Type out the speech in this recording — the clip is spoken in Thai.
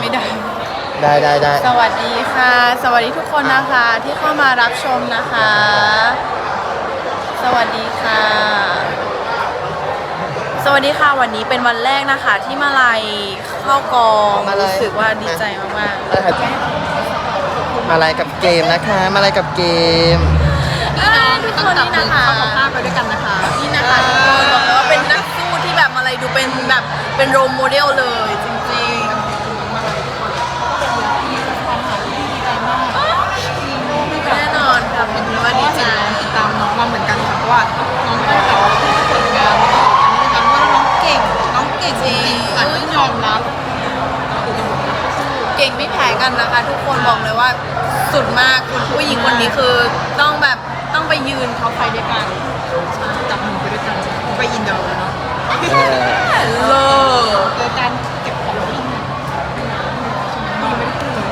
ไม่ได้ ได้ได้ได้สวัสดีค่ะ สวัสดีทุกคนนะคะที่เข้ามารับชมนะคะ สวัสดีค่ะ สวัสดีค่ะวันนี้เป็นวันแรกนะคะ ที่มาลัยเข้ากองรู้สึกว่าดีใจมากได้ครับมาอะไรกับเกมนะคะ มาอะไรกับเกมๆอ่าทุกคนนี่นะคะเข้าไปด้วยกันนะคะ นี่นะคะทุกคนบอกเลยว่าเป็นนักสู้ที่แบบมาลัยดูเป็นแบบเป็นโรลโมเดลเลยจริง รับ เก่งไม่แพ้กันนะคะ ทุกคนบอกเลยว่าสุดมากคุณผู้หญิงคนนี้คือต้องแบบต้องไปยืนเขาไฟด้วยกันจับมือไปด้วยกันไปอินเดียแล้วเนาะเออเลิ